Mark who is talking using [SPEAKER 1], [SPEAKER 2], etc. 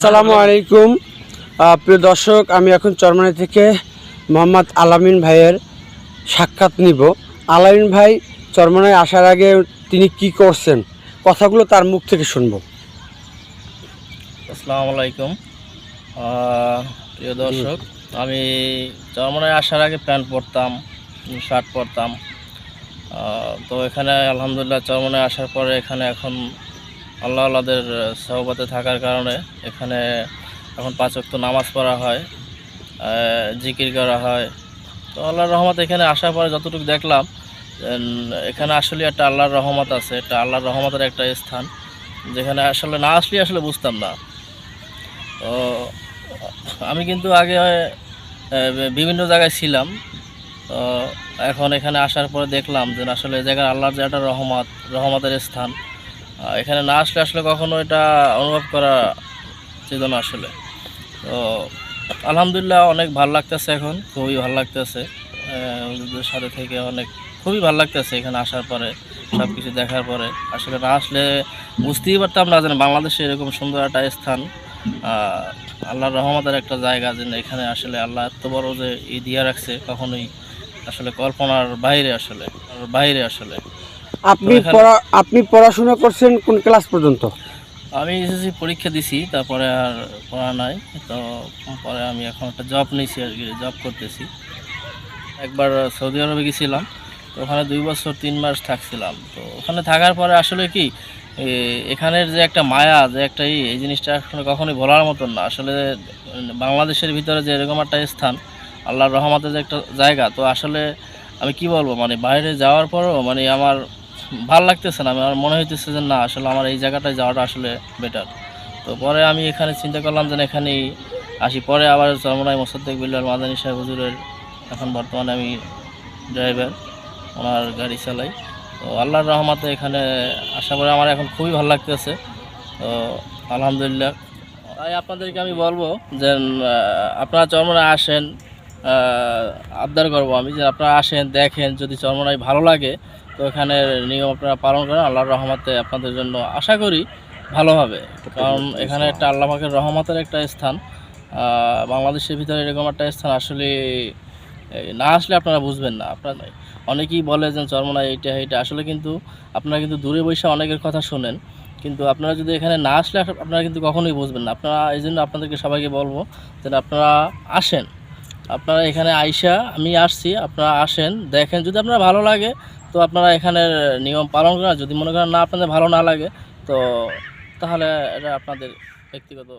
[SPEAKER 1] আসসালামু আলাইকুম। প্রিয় দর্শক আমি এখন চরমানি থেকে মোহাম্মদ আলামিন ভাইয়ের সাক্ষাৎ নিব। আলামিন ভাই চরমানায় আসার আগে তিনি কি করছেন? কথাগুলো তার মুখ থেকে শুনব।
[SPEAKER 2] আসসালামু আলাইকুম। প্রিয় দর্শক আমি চরমনায় আসার আগে প্যান্ট পরতাম শার্ট পরতাম। তো এখানে আলহামদুলিল্লাহ চরমনায় আসার পরে এখানে এখন আল্লাহ আল্লাহদের সহবতে থাকার কারণে এখানে এখন পাঁচ ওয়াক্ত নামাজ পড়া হয় জিকির করা হয়। তো আল্লাহর রহমত এখানে আসার পরে যতটুকু দেখলাম এখানে আসলে একটা আল্লাহর রহমত আছে, একটা আল্লাহর রহমতের একটা স্থান, যেখানে আসলে না আসলে আসলে বুঝতাম না। তো আমি কিন্তু আগে বিভিন্ন জায়গায় ছিলাম, তো এখন এখানে আসার পরে দেখলাম যে আসলে এই জায়গার আল্লাহর যে একটা রহমত, রহমতের স্থান এখানে না আসলে আসলে কখনো এটা অনুভব করা ছিল না আসলে। তো আলহামদুলিল্লাহ অনেক ভালো লাগতেছে এখন, খুবই ভালো লাগতেছে। ওদের সাথে থেকে অনেক, খুবই ভালো লাগতেছে এখানে আসার পরে সব কিছু দেখার পরে। আসলে না আসলে বুঝতেই পারতাম না যেন বাংলাদেশে এরকম সুন্দর একটা স্থান আল্লাহর রহমতের একটা জায়গা যেন এখানে আসলে আল্লাহ এত বড় যে ই দিয়া রাখছে কখনোই আসলে কল্পনার বাইরে আসলে বাইরে আসলে।
[SPEAKER 1] আপনি পড়া আপনি পড়াশোনা করছেন কোন ক্লাস পর্যন্ত?
[SPEAKER 2] আমি এসএসসি পরীক্ষা দিছি তারপরে আর পড়া নাই। তো পরে আমি এখন একটা জব নিয়েছি আর কি জব করতেছি। একবার সৌদি আরবে গেছিলাম তো ওখানে দুই বছর তিন মাস থাকছিলাম। তো ওখানে থাকার পরে আসলে কি এখানের যে একটা মায়া যে একটা এই জিনিসটা আসলে কখনোই বলার মতন না। আসলে বাংলাদেশের ভিতরে যে এরকম একটা স্থান আল্লাহর রহমতের যে একটা জায়গা তো আসলে আমি কি বলব মানে বাইরে যাওয়ার পরও মানে আমার ভালো লাগতেছে না, আমার মনে হইতেছে যে না, আসলে আমার এই জায়গাটায় যাওয়াটা আসলে বেটার তো পরে আমি এখানে চিন্তা করলাম যে এখানেই আসি। পরে আবার চরমনাই মোসাদ্দেক বিল্লাল মাদানী সাহেব হুজুরের, এখন বর্তমানে আমি ড্রাইভার ওনার গাড়ি চালাই। তো আল্লাহর রহমতে এখানে আশা করি আমার এখন খুবই ভালো লাগতেছে। তো আলহামদুলিল্লাহ। তাই আপনাদেরকে আমি বলব যে আপনারা চরমনায় আসেন আবদার করব আমি যে আপনারা আসেন, দেখেন, যদি চরমনায় ভালো লাগে তো এখানে নিয়ম আপনারা পালন করেন, আল্লাহর রহমতে আপনাদের জন্য আশা করি ভালো হবে কারণ এখানে একটা আল্লাহ পাকের রহমতের একটা স্থান। বাংলাদেশের ভিতরে এরকম একটা স্থান আসলে না আসলে আপনারা বুঝবেন না, আপনার অনেকেই বলে যে চরমনা এইটা এইটা। আসলে কিন্তু আপনারা কিন্তু দূরে বসে অনেকের কথা শোনেন। কিন্তু আপনারা যদি এখানে না আসলে, আপনারা কিন্তু কখনোই বুঝবেন না। আপনারা, এই জন্য আপনাদেরকে সবাইকে বলব যে আপনারা আসেন। আপনারা এখানে আইসা, আমি আসছি, আপনারা আসেন, দেখেন। যদি আপনার ভালো লাগে তো আপনারা এখানের নিয়ম পালন করেন, যদি মনে করেন না আপনাদের ভালো না লাগে, তো তাহলে এটা আপনাদের ব্যক্তিগত